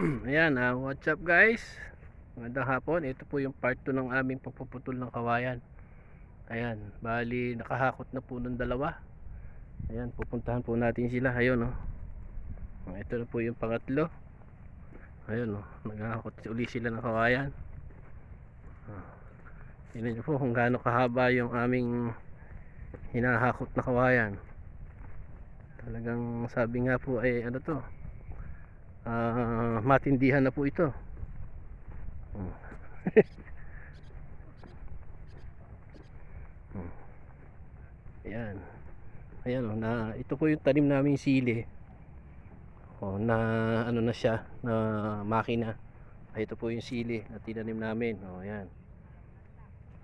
Ayan, ah, what's up guys? Magandang hapon. Ito po yung part 2 ng aming pagpuputol ng kawayan. Ayan, bali nakahakot na po ng dalawa. Ayan, pupuntahan po natin sila. Ayun, oh. Ito na po yung pangatlo. Ayun, oh. Naghahakot uli sila ng kawayan. Ah. Tingnan niyo po kung gaano kahaba yung aming hinahakot na kawayan. Talagang sabi nga po ay ano to, ah matindihan na po ito. Hmm. Hmm. Ayan. Ayan oh, na ito po yung tanim namin sili. Oh, na ano na siya, na makina. Ay, ito po yung sili na tinanim namin. Oh, ayan.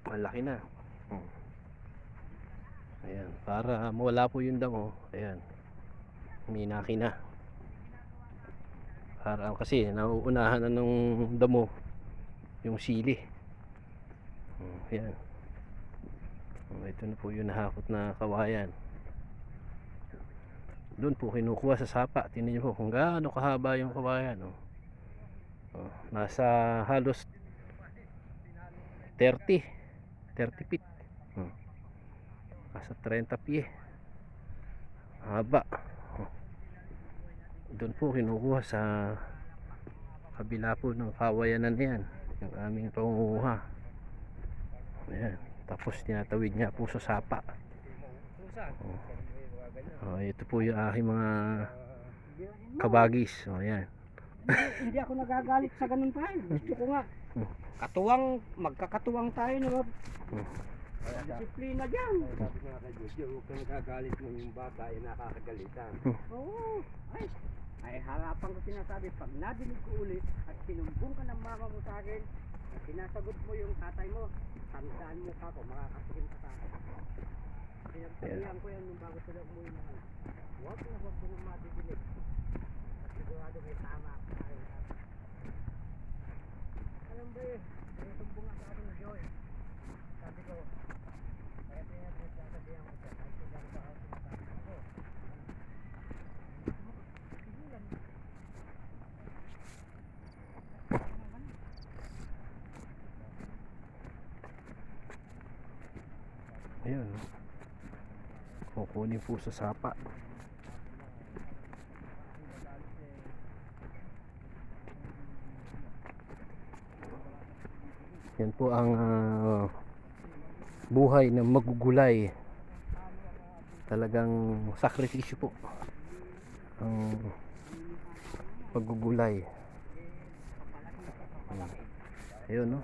Malaki na. Hmm. Ayan, para mawala po yung damo. Ayan. Minaki na. Para kasi nauunahan na nung damo yung sili. Hmm, Ayan. Oh, ito na po yung nahakot na kawayan. Doon po kinukuha sa sapa. Tingnan niyo po kung gaano kahaba yung kawayan. Oh. Oh, nasa halos 30 30 feet. Hmm. Nasa 30 pie. Haba. Doon po kinukuha sa kabila po ng kawayanan na yan. Yung aming pangunguha. Ayan. Tapos tinatawid niya po sa sapa. Oh. Oh, ito po yung aking mga kabagis. Oh, ayan. hindi, ako nagagalit sa ganun pa. Gusto ko nga. Katuwang, magkakatuwang tayo Hmm. disiplina dyan. Sabi nga kay Jojo, huwag ka nagagalit mo yung bata ay nakakagalitan. Oo. Ay, ay harapan ko sinasabi, pag nadinig ko ulit at sinumbong ka ng mama mo sa akin, at sinasagot mo yung tatay mo, tandaan mo pa ako, makakasikin ka sa akin. Pinagsabihan ko yan nung bago sila umuwi na ano. Huwag na huwag ko nang madidinig. At sigurado may tama ako sa akin. Alam ba eh, may sumbong sa akin ni Joy. Sabi ko, kaya kaya pinagsasabihan ko siya, kahit kung gano'n ba ako sinasabi ako. Ayun. oh. Kukunin po sa sapa. Yan po ang ah, buhay ng magugulay. Talagang sakripisyo po. Ang pagugulay. Hmm. Ayun no.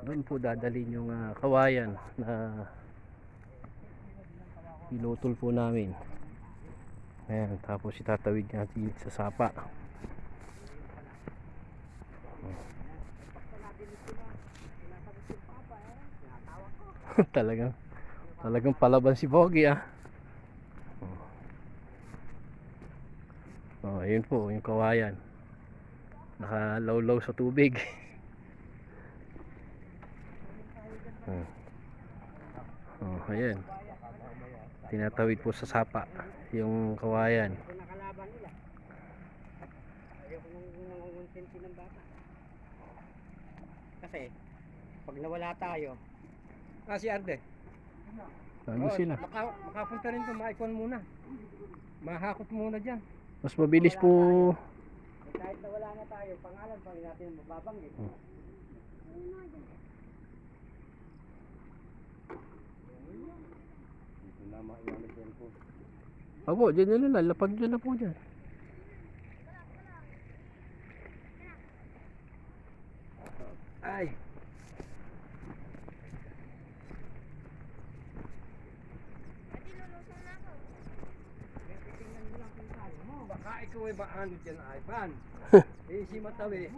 Doon po dadalhin yung ah, kawayan na pinutol po namin. Ayan, tapos itatawid natin sa sapa. talagang talagang palaban si Bogi ah. Oh, ayun po, yung kawayan. Nakalawlaw sa tubig. Oh. Oh, ayan. Tinatawid po sa sapa yung kawayan. Kasi, pag nawala tayo, ah si Arde, Ano sila? Maka, makapunta rin ito, maikon muna. Mahakot muna dyan. Mas mabilis po. Kahit nawala na tayo, pangalan pa rin natin mababanggit. Hmm. Dito na maiwanan yan po. Opo, dyan na lang. Lapag dyan na po dyan. Ay! Baka ikaw ay baano dyan, Ivan. eh, si Matawi.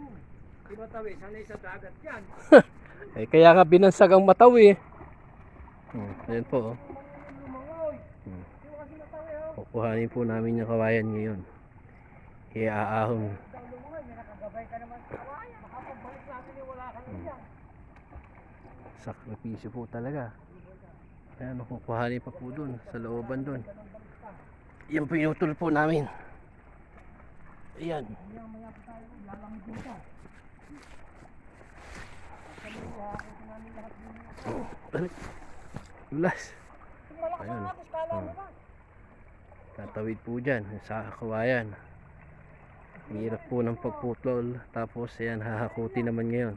Si Matawi, sanay sa dagat yan. Eh, kaya nga binansag ang mataw eh. Hmm, ayan po. Oh. Lumangoy! Hmm. Di ba kasi Kukuhanin po namin yung kawayan ngayon. Iaahon. Sakripisyo po talaga. Ayan, kukuhanin pa po dun. Sa looban dun. Yung utol po namin. Ayan. Dulas. Ayun. Oh. Tatawid po dyan sa kawayan. Hirap po ng pagputol. Tapos ayan, hahakuti naman ngayon.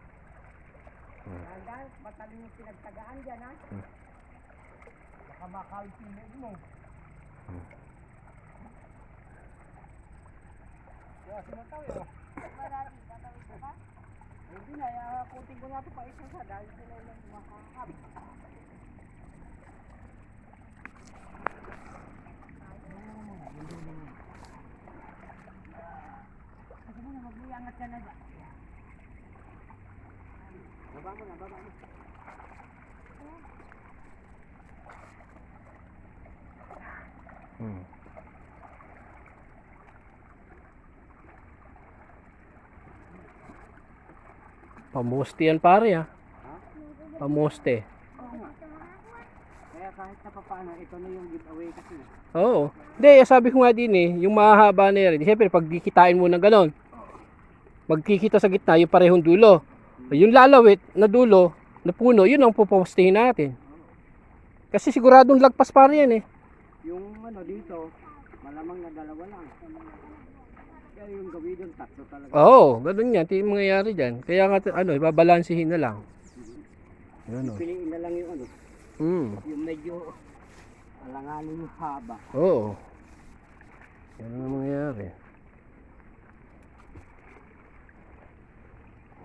Dahil matalim yung pinagtagaan dyan ha. Hmm. Baka makawit leg mo. Hmm. Oh. Hindi na, iakutin ko nga ito pa isang sa dahil sila yung makakap. Kasi mo na, magbuyangat ka na. Baba mo na, baba mo. Hmm. Pamuste yan pare ah. Pamuste. Kaya kahit na papaano, ito na yung giveaway kasi. Oo. Hindi, sabi ko nga din eh, yung mahaba na yan. Siyempre, pag kikitain mo ng ganon, magkikita sa gitna yung parehong dulo. Yung lalawit na dulo, na puno, yun ang pupostehin natin. Kasi siguradong lagpas pare yan eh. Yung ano dito, malamang na dalawa lang. Kaya yung gawin doon, tatlo talaga. Oo, ganun yan. Ito yung mangyayari dyan. Kaya nga, ano, ibabalansihin na lang. Yun o. Piliin na lang yung ano, Hmm. yung medyo alanganin yung haba. Oo. Yan ang mangyayari.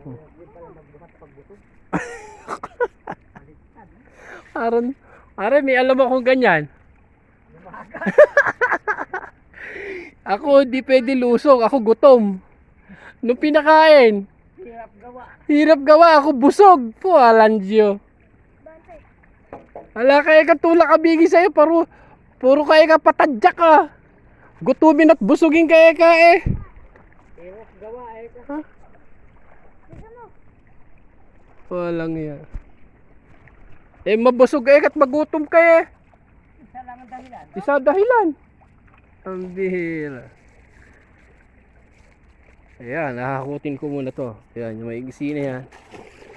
Pagbuto. Aron, are, may alam akong ganyan. ako hindi pwede lusog, ako gutom. Nung pinakain, Hirap gawa. hirap gawa, ako busog. Po, alanjo. Ala kaya ka tulak kabigi sa'yo, paro, puro kaya ka patadyak ka. Gutumin at busugin kaya ka eh. Hirap gawa eh. Ha? Walang yan. Eh, mabusog eh, at magutom ka eh. Isa lang ang dahilan. Isa dahilan. Ang bihira. Ayan, nakakutin ko muna to. Ayan, yung maigisi na yan.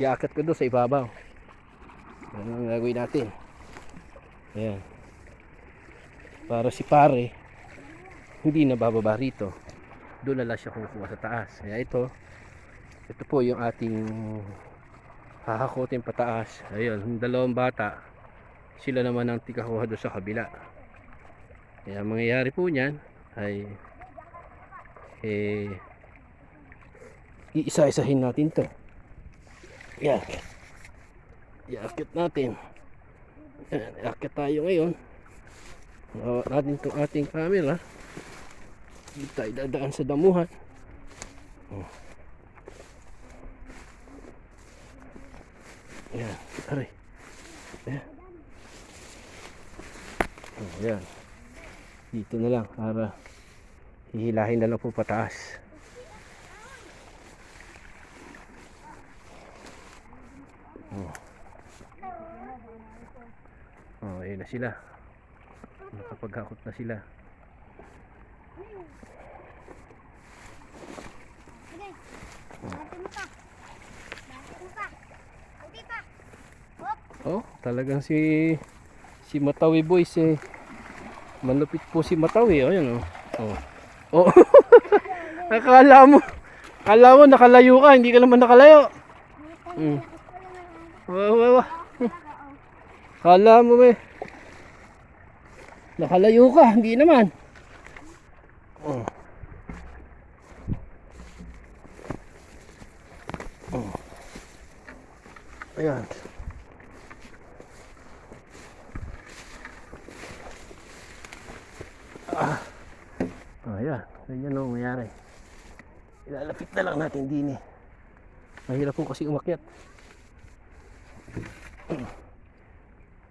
Iaakit ko doon sa ibabaw. Yan ang gagawin natin. Ayan. Para si pare, hindi na bababa rito. Doon na lang siya kukuha sa taas. Kaya ito, ito po yung ating hahakutin pataas. Ayun, yung dalawang bata, sila naman ang tikakuha doon sa kabila. Kaya ang mangyayari po niyan ay eh iisa-isahin natin to. Yan. Iakit natin. Yan, iakit tayo ngayon. Nawa natin itong ating camera. Hindi tayo dadaan sa damuhan. Oh. Yan, aray. Yan. Oh, yan. Dito na lang para hihilahin na lang po pataas. Oh. Oh, ayun na sila. Nakapaghakot na sila. Oh, talagang si si Matawi Boys eh. Malupit po si Matawi, oh, yun oh. Oh. Oh. akala mo, akala mo nakalayo ka, hindi ka naman nakalayo. Mm. Wah, wah, wah. Akala mo eh. Nakalayo ka, hindi naman. Oh. Oh. Ayan. Ah. Ayan, ganyan ang mayari. Ilalapit na lang natin din eh. Mahirap po kasi umakyat.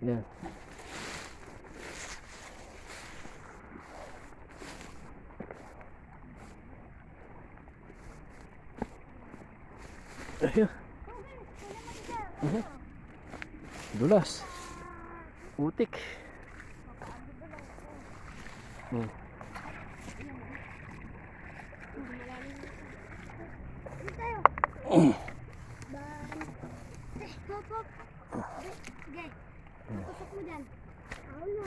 Yan. Ayun. Ayun. Dulas. Utik. Hmm. Oh. Pop, pop. Guys, pasok mo dyan. Ano?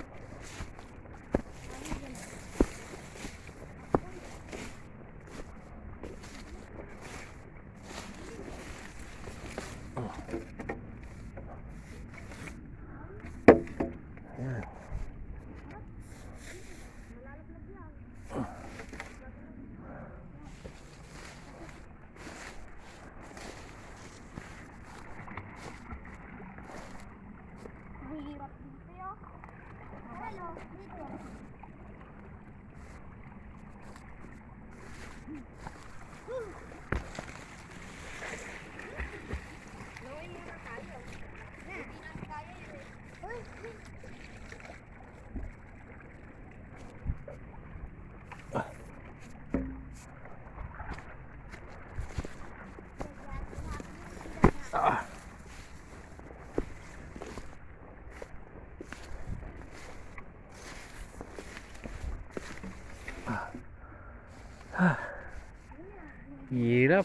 Hirap.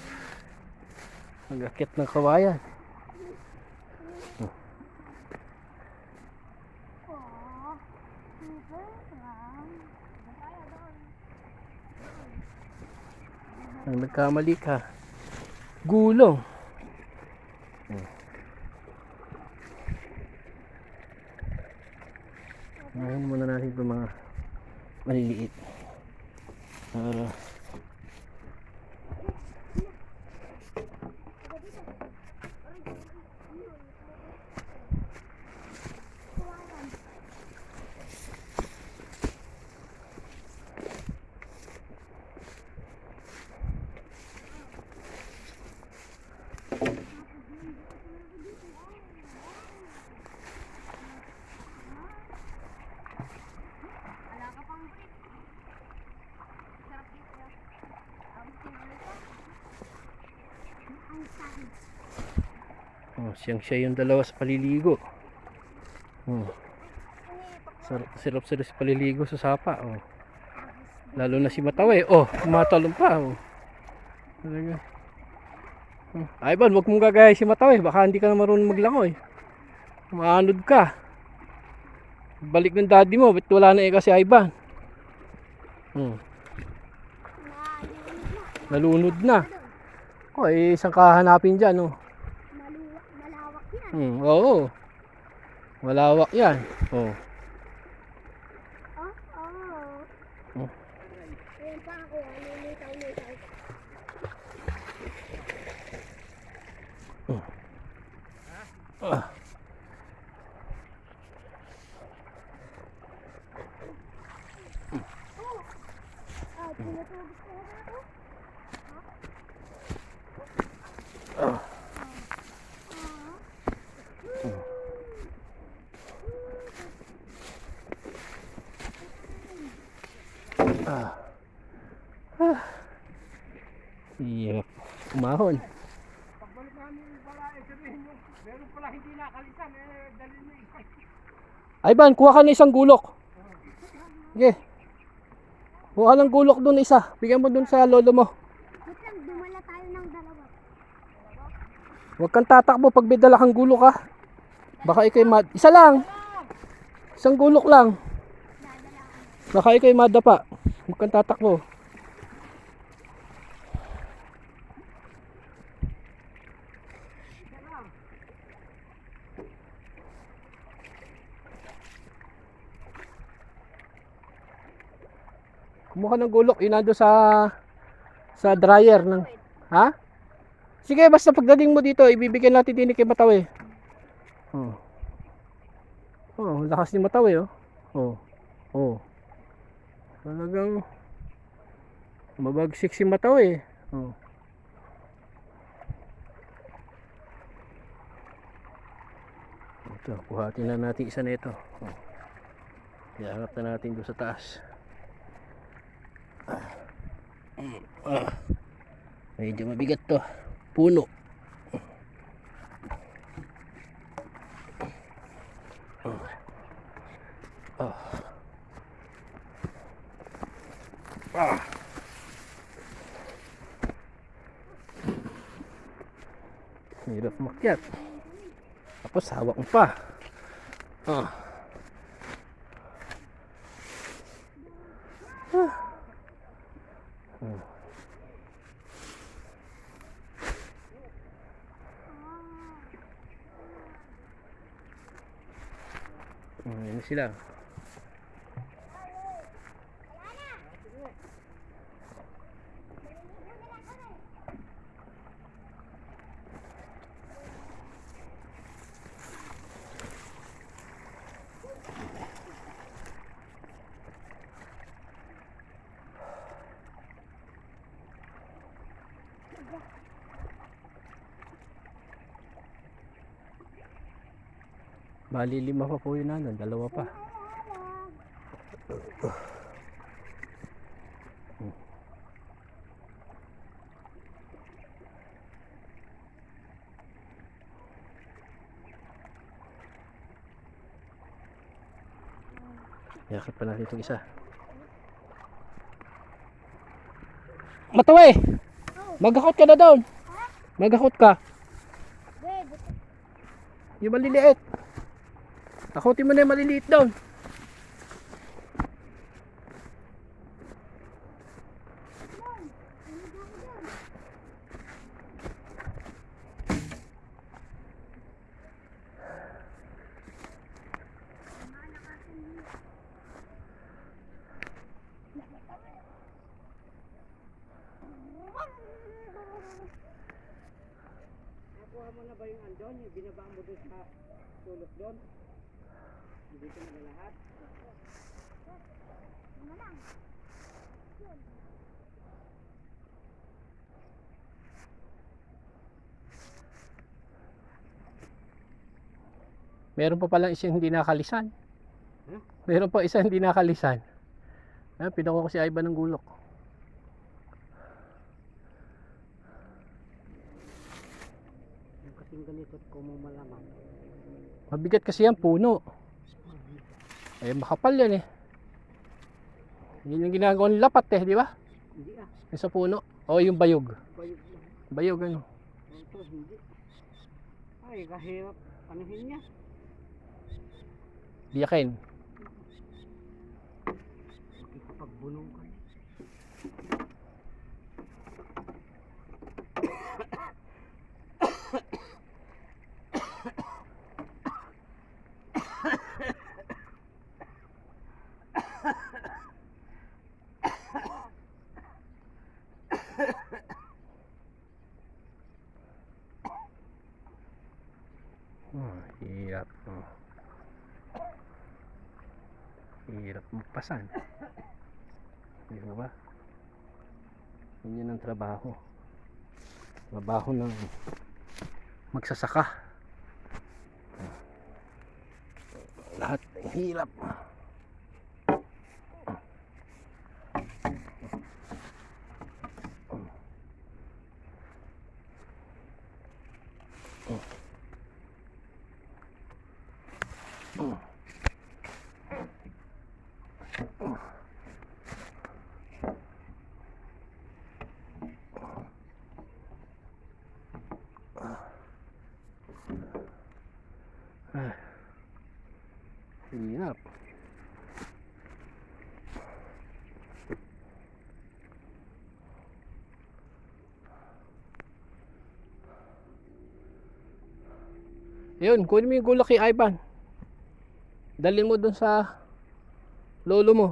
Mag-akit ng kawayan. Ang nagkamali ka. Gulong. Ngayon muna natin itong mga maliliit. Para Wala ka pang brief. Sarap dito. Ang tinuli ko. Ang sakit. oh, siyang siya yung dalawa sa paliligo. Oh, sarap sarap sila sa paliligo sa sapa. Oh. Lalo na si Matawe. Oh, tumatalon pa. Oh. Talaga. Ay, Ban, huwag mong gagaya si Matawe. Baka hindi ka na marunong maglangoy. Maanod ka. Balik ng daddy mo. Ba't wala na eh kasi Ivan? Hmm. Nalunod na. Oh, eh, isang kahanapin dyan, oh. Hmm, oo. Malawak yan. Oh. Oh, oh. Oh. Ayan pa ako, lumitaw-litaw. Ah. Ah, tinutubos ko na ako. Ah. Ah. Ah. Hirap. Umahon. Pagbalik namin pala, eh, sabihin nyo, meron pala hindi nakalitan, eh, dalhin mo isa. Ivan, kuha ka ng isang gulok. Sige. Kuha ng gulok doon isa. Bigyan mo doon sa lolo mo. Wait lang, dumala tayo ng dalawa. Huwag kang tatakbo pag may dala kang gulok ha. Baka ikay mad... Isa lang. Isang gulok lang. Baka ikay madapa. Huwag kang tatakbo. Kumuha ng gulok. Yun nando sa sa dryer ng... Ha? Sige, basta pagdating mo dito, ibibigyan natin din kay Matawi. Oh. Oh, lakas ni Matawi, oh. Oh. Oh. Talagang mabagsik si Matawi. Oh. Ito, buhatin na natin isa na ito. Oh. Iharap na natin doon sa taas. Ah. Medyo mabigat to. Puno. Ah. Ah. Tapos hawak mo pa. Ah. Ah. Hmm, yun Bali lima pa po yun ano, dalawa pa. Yakit pa natin itong isa. Matawa eh! Magakot ka na down! Magakot ka! Yung maliliit. Takutin mo na yung maliliit down. Nakuha mo na ba yung andon? Yung binaba mo doon sa sulok doon? Hindi ko na lahat. Meron pa palang isang hindi nakalisan. Huh? Meron pa isa hindi nakalisan. Ah, pinako ko si Ivan ng gulok. Yung kasing ganito at malaman. Mabigat kasi yan, puno. Eh, makapal yan eh. Yun yung ginagawang lapat eh, di ba? Hindi ah. Yung sa puno. O yung bayog. Bayog lang. Bayog ano. Ito hindi. Ay, kahirap. Anuhin niya. Biyakin. Makikapagbunong ka. Oh, hirap. Oh. Hirap magpasan. Di ba ba? Yun ang trabaho. Trabaho ng magsasaka. Lahat ng hirap. Ah. Hirap. Yun, kunin mo yung gulak kay Ivan. Dalhin mo dun sa lolo mo.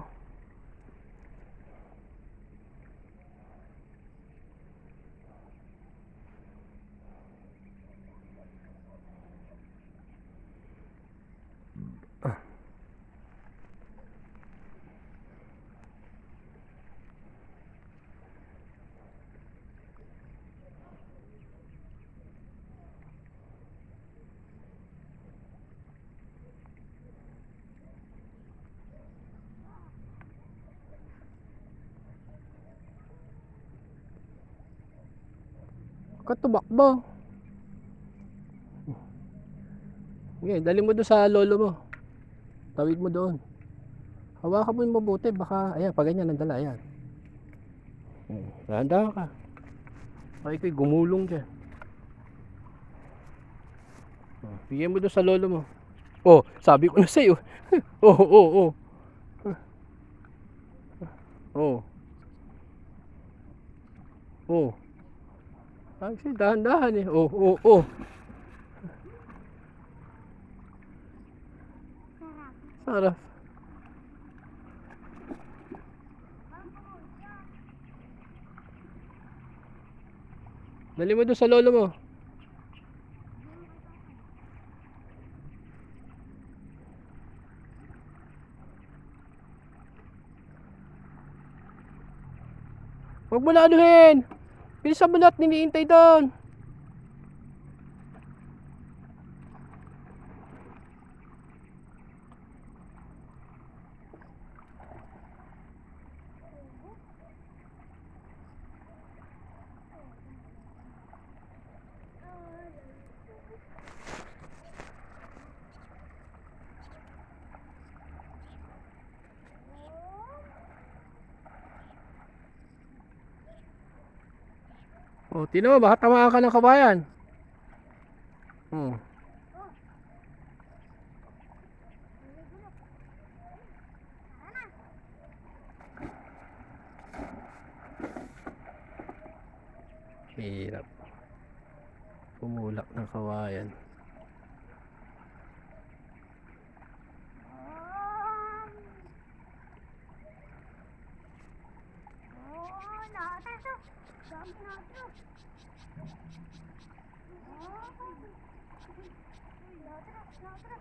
Katumakbo. Okay, dali mo doon sa lolo mo. Tawid mo doon. Hawakan mo yung mabuti. Baka, ayan, pag ganyan, nandala, ayan. Dahan-dahan ka. Ay, ko'y gumulong dyan. Oh, bigyan mo doon sa lolo mo. Oh, sabi ko na sa'yo. oh, oh, oh. Oh. Oh. Kasi dahan-dahan eh. Oh, oh, oh. Sarap. Sarap. Dali mo doon sa lolo mo. Huwag mo lanuhin. Bilisan mo lahat niniintay doon. Mo, baka tamaan ka ng kabayan. Oh. Hirap. Pumulak ng kawayan. Oh, nakatasa. Dami natin. Oh. Natara, natara.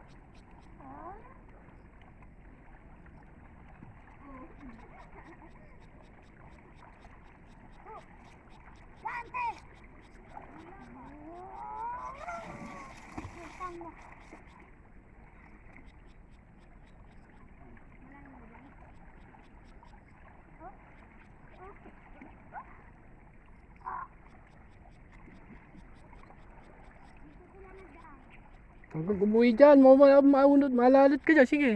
Oh. Oh. Dante! Oh. Tama. Huwag umuwi dyan, ma ma maunod, malalat ka dyan, sige.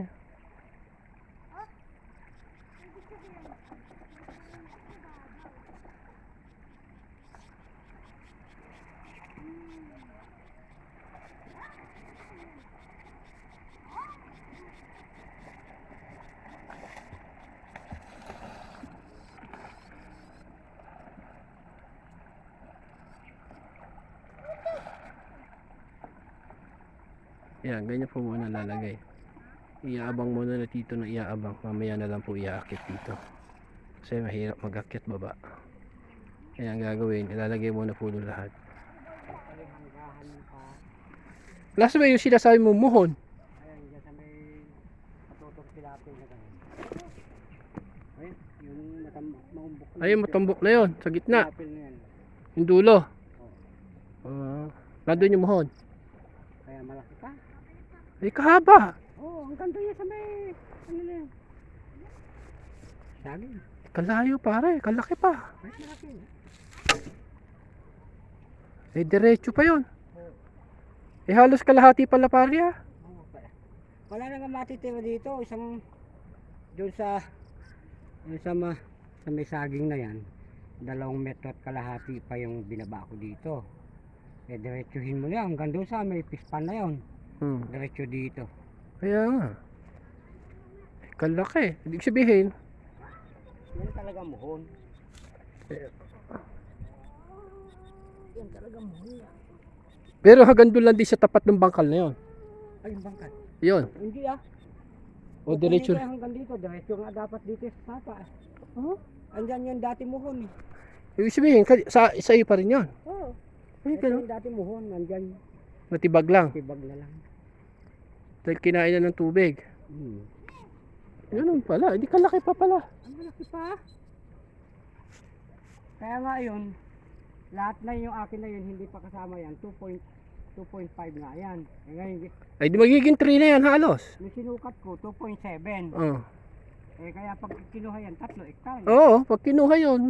Yan, ganyan po muna lalagay. Iaabang muna na dito na iaabang. Mamaya na lang po iaakit dito. Kasi mahirap mag-akit baba. Kaya ang gagawin, ilalagay muna po doon lahat. Last ba yung sinasabi mo muhon? Ayan, dyan sa may patutong na ganun. Ayun, yung matam maumbok na. Ayun, matumbok na yon sa gitna. Tilapia na yan. Yung dulo. Ah, nandun yung muhon. Ay, kahaba. Oo, oh, ang ganda niya sa may, ano na yan. Saging. Kalayo pare, kalaki pa. Ay, malaki. Eh, diretso pa yon. Eh, halos kalahati pala pare ah. Wala na nga matitira dito, isang doon sa doon sa ma, sa may saging na yan. Dalawang metro at kalahati pa yung binaba ko dito. Eh diretsuhin mo na yan, hanggang doon sa may pispan na yon. Hmm. Diretso dito. Kaya nga. Eh, Kalaki. Ibig sabihin, Yan talaga muhon. Yan talaga muhon pero hanggang doon lang din sa tapat ng bangkal na yon. Ay, yung bangkat. Yon. Hindi ah. O Kung diretso. hanggang dito, diretso nga dapat dito sa sapa. Oh? Andyan yung dati muhon eh. Ibig sabihin, sa, sa iyo pa rin yon. Oo. Ay, Ito yung dati muhon, nandyan, Matibag lang. tibag na lang. Dahil kinain na ng tubig. Hmm. Ganun pala. Hindi kalaki pa pala. Ang malaki pa. Kaya nga yun, lahat na yung akin na yun, hindi pa kasama yan, 2.2.5 nga yan. Eh ngayon, Ay, di magiging 3 na yan halos. yung sinukat ko, 2.7. Oh. Eh kaya pag kinuha yan, tatlo hektarya. Oo, pag kinuha yon.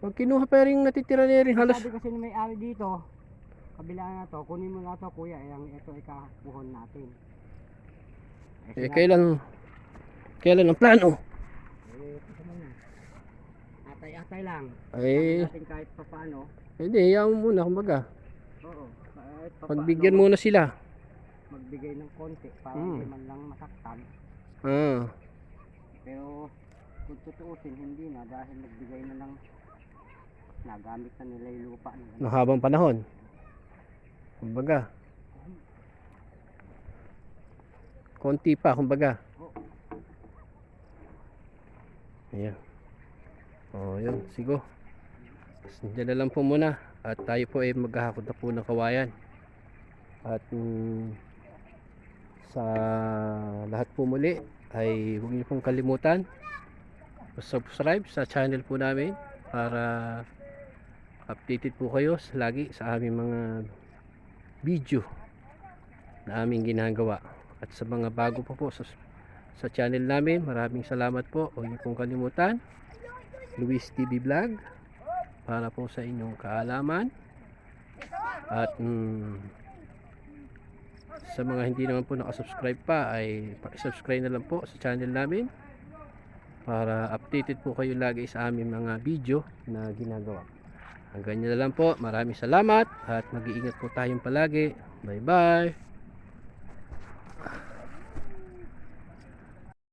Pag kinuha pa rin natitira na rin halos. Sabi kasi ni may ari dito, kabila na to, kunin mo na to kuya, yung ito ikakuhon natin. Eh, sinabi- kailan, kailan ang plano? Eh, na. Atay-atay lang. Ay, Sabi natin kahit pa paano. hindi, hayaan mo muna, kumbaga. Oo. kahit pa Pagbigyan muna sila. magbigay ng konti para Mm. hindi man lang masaktan. Ah, Pero kung tutuusin, hindi na dahil nagbigay na ng nagamit na nila yung lupa ng habang panahon. Kumbaga. Konti pa, kumbaga. Ayan. Oh, yun. Sigo. Diyan na lang po muna. At tayo po ay maghahakot na po ng kawayan. At mm, sa lahat po muli ay huwag niyo pong kalimutan subscribe sa channel po namin para updated po kayo lagi sa aming mga video na aming ginagawa. At sa mga bago pa po sa, sa channel namin maraming salamat po. Huwag niyo pong kalimutan Luis TV Vlog para po sa inyong kaalaman. At mm, sa mga hindi naman po nakasubscribe pa ay pakisubscribe na lang po sa channel namin para updated po kayo lagi sa aming mga video na ginagawa. Hanggang ganyan na lang po. Maraming salamat at mag-iingat po tayong palagi. Bye bye.